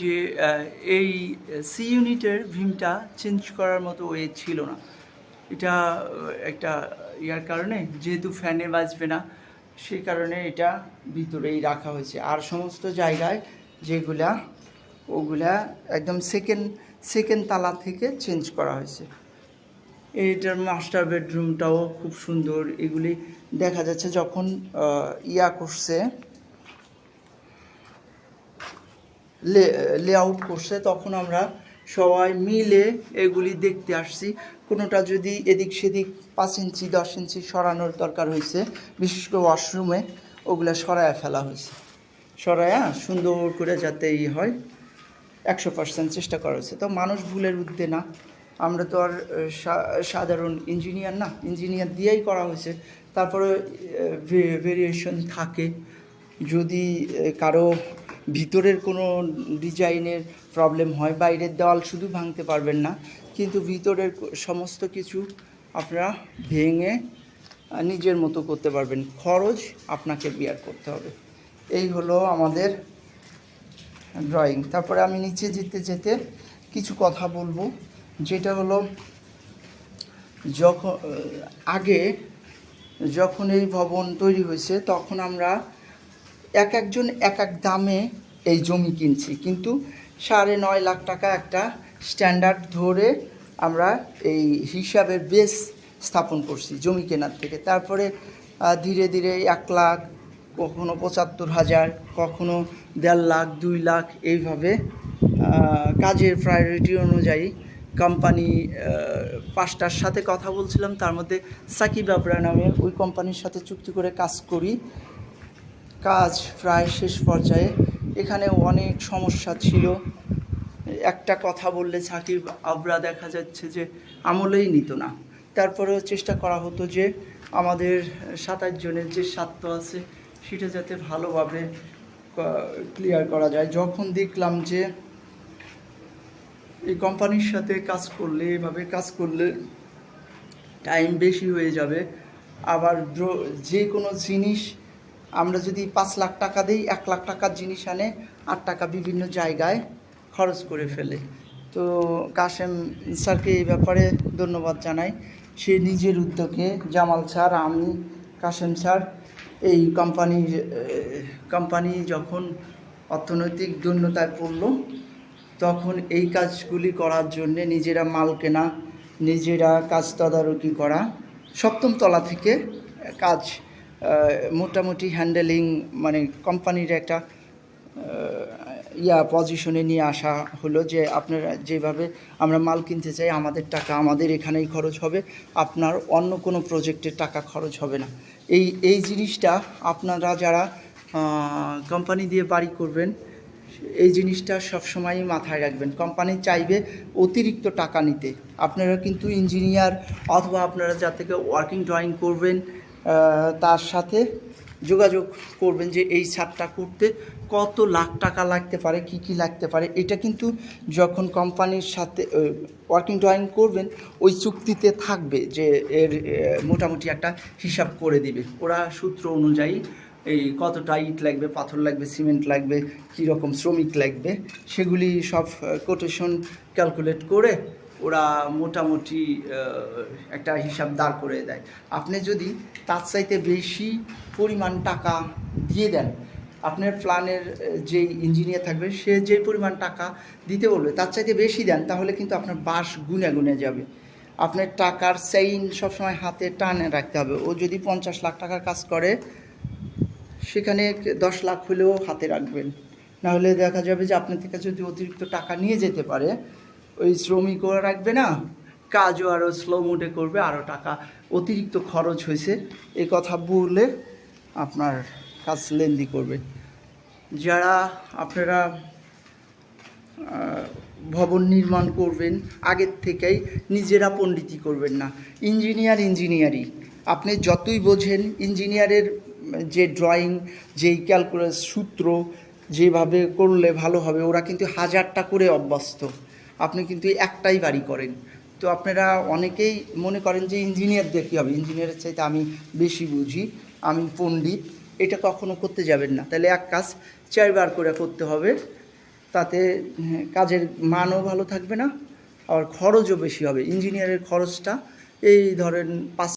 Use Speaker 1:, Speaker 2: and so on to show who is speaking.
Speaker 1: যে এই সি ইউনিটের ভিমটা চেঞ্জ করার মতো ওয়ে ছিল না। এটা একটা ইয়ার কারণে যেহেতু ফ্যানে বাজবে না সেই কারণে এটা ভিতরেই রাখা হয়েছে। আর সমস্ত জায়গায় যেগুলা, ওগুলা একদম সেকেন্ড সেকেন্ড তালা থেকে চেঞ্জ করা হয়েছে। এইটার মাস্টার বেডরুমটাও খুব সুন্দর। এগুলি দেখা যাচ্ছে যখন ইয়া করছে লেআউট করছে, তখন আমরা সবাই মিলে এগুলি দেখতে আসছি। কোনোটা যদি এদিক সেদিক পাঁচ ইঞ্চি, দশ ইঞ্চি সরানোর দরকার হয়েছে, বিশেষ করে ওয়াশরুমে ওগুলো সরায়া ফেলা হয়েছে। সরায়া সুন্দর করে যাতে ই হয়, একশো পার্সেন্ট চেষ্টা করা হয়েছে। তো মানুষ ভুলের ঊর্ধ্বে না। আমরা তো আর সাধারণ ইঞ্জিনিয়ার না। ইঞ্জিনিয়ার দিয়েই করা হয়েছে। তারপরে ভেরিয়েশন থাকে। যদি কারও ভিতরের কোনো ডিজাইনের প্রবলেম হয়, বাইরের দেওয়াল শুধু ভাঙতে পারবেন না, কিন্তু ভিতরের সমস্ত কিছু আপনারা ভেঙে নিজের মতো করতে পারবেন। খরচ আপনাকে বিয়ার করতে হবে। এই হলো আমাদের ড্রয়িং তারপরে আমি নিচে যেতে যেতে কিছু কথা বলব, যেটা হলো যখন আগে যখন এই ভবন তৈরি হয়েছে, তখন আমরা এক একজন এক এক দামে এই জমি কিনছি। কিন্তু সাড়ে নয় লাখ টাকা একটা স্ট্যান্ডার্ড ধরে আমরা এই হিসাবের বেস স্থাপন করছি জমি কেনার থেকে। তারপরে ধীরে ধীরে এক লাখ, কখনো পঁচাত্তর হাজার, কখনো দেড় লাখ, দুই লাখ এইভাবে কাজের প্রায়োরিটি অনুযায়ী কোম্পানি পাঁচটার সাথে কথা বলছিলাম, তার মধ্যে সাকিব আবরা নামে ওই কোম্পানির সাথে চুক্তি করে কাজ করি। কাজ প্রায় শেষ পর্যায়ে এখানে অনেক সমস্যা ছিল। একটা কথা বললে সাকিব আবরা দেখা যাচ্ছে যে আমলেই নিত না। তারপরেও চেষ্টা করা হতো যে আমাদের সাতাশ জনের যে স্বার্থ আছে সেটা যাতে ভালোভাবে ক্লিয়ার করা যায়। যখন দেখলাম যে এই কোম্পানির সাথে কাজ করলে, এভাবে কাজ করলে টাইম বেশি হয়ে যাবে, আবার যে কোনো জিনিস আমরা যদি পাঁচ লাখ টাকা দিই, এক লাখ টাকার জিনিস আনে, আট টাকা বিভিন্ন জায়গায় খরচ করে ফেলে। তো কাশেম স্যারকে এই ব্যাপারে ধন্যবাদ জানাই। সে নিজের উদ্যোগে জামাল স্যার, আমি, কাশেম স্যার, এই কোম্পানির কোম্পানি যখন অর্থনৈতিক দৈন্যতায় পড়ল, তখন এই কাজগুলি করার জন্যে নিজেরা মাল কেনা, নিজেরা কাজ তদারকি করা, সপ্তম তলা থেকে কাজ মোটামুটি হ্যান্ডেলিং মানে কোম্পানির একটা ইয়া পজিশনে নিয়ে আসা হলো যে আপনারা যেভাবে আমরা মাল কিনতে চাই, আমাদের টাকা আমাদের এখানেই খরচ হবে, আপনার অন্য কোনো প্রজেক্টের টাকা খরচ হবে না। এই এই জিনিসটা আপনারা যারা কোম্পানি দিয়ে বাড়ি করবেন, এই জিনিসটা সবসময়ই মাথায় রাখবেন। কোম্পানি চাইবে অতিরিক্ত টাকা নিতে। আপনারা কিন্তু ইঞ্জিনিয়ার অথবা আপনারা যা থেকে ওয়ার্কিং ড্রয়িং করবেন তার সাথে যোগাযোগ করবেন যে এই ছাদটা করতে কত লাখ টাকা লাগতে পারে, কি কি লাগতে পারে। এটা কিন্তু যখন কোম্পানির সাথে ওয়ার্কিং ড্রয়িং করবেন, ওই চুক্তিতে থাকবে যে এর মোটামুটি একটা হিসাব করে দিবে। ওরা সূত্র অনুযায়ী এই কতটা ইট লাগবে, পাথর লাগবে, সিমেন্ট লাগবে, কী রকম শ্রমিক লাগবে, সেগুলি সব কোটেশন ক্যালকুলেট করে ওরা মোটামুটি একটা হিসাব দাঁড় করে দেয়। আপনি যদি তার চাইতে বেশি পরিমাণ টাকা দিয়ে দেন, আপনার প্ল্যানের যে ইঞ্জিনিয়ার থাকবে, সে যে পরিমাণ টাকা দিতে বলবে, তার চাইতে বেশি দেন, তাহলে কিন্তু আপনার বাস গুনে গুনে যাবে। আপনার টাকার চেইন সবসময় হাতে টানে রাখতে হবে। ও যদি পঞ্চাশ লাখ টাকার কাজ করে, সেখানে দশ লাখ হলেও হাতে রাখবেন। নাহলে দেখা যাবে যে আপনার থেকে যদি অতিরিক্ত টাকা নিয়ে যেতে পারে ওই শ্রমিকও রাখবে না, কাজও আরও স্লো মুডে করবে আরও টাকা, অতিরিক্ত খরচ হয়েছে। এই কথা বললে আপনার কাজ লেন্দি করবে। যারা আপনারা ভবন নির্মাণ করবেন, আগের থেকেই নিজেরা পণ্ডিতি করবেন না। ইঞ্জিনিয়ার ইঞ্জিনিয়ারই। আপনি যতই বোঝেন, ইঞ্জিনিয়ারের যে ড্রয়িং যেই ক্যালকুলাস সূত্র, যেভাবে করলে ভালো হবে, ওরা কিন্তু হাজারটা করে অভ্যস্ত। আপনি কিন্তু একটাই বাড়ি করেন। তো আপনারা অনেকেই মনে করেন যে ইঞ্জিনিয়ারদের কী হবে? ইঞ্জিনিয়ারের চাইতে আমি বেশি বুঝি আমি পণ্ডিত এটা কখনো করতে যাবেন না। তাহলে এক কাজ চারবার করে করতে হবে তাতে হ্যাঁ, কাজের মানও ভালো থাকবে না আর খরচও বেশি হবে। ইঞ্জিনিয়ারের খরচটা এই ধরেন পাঁচ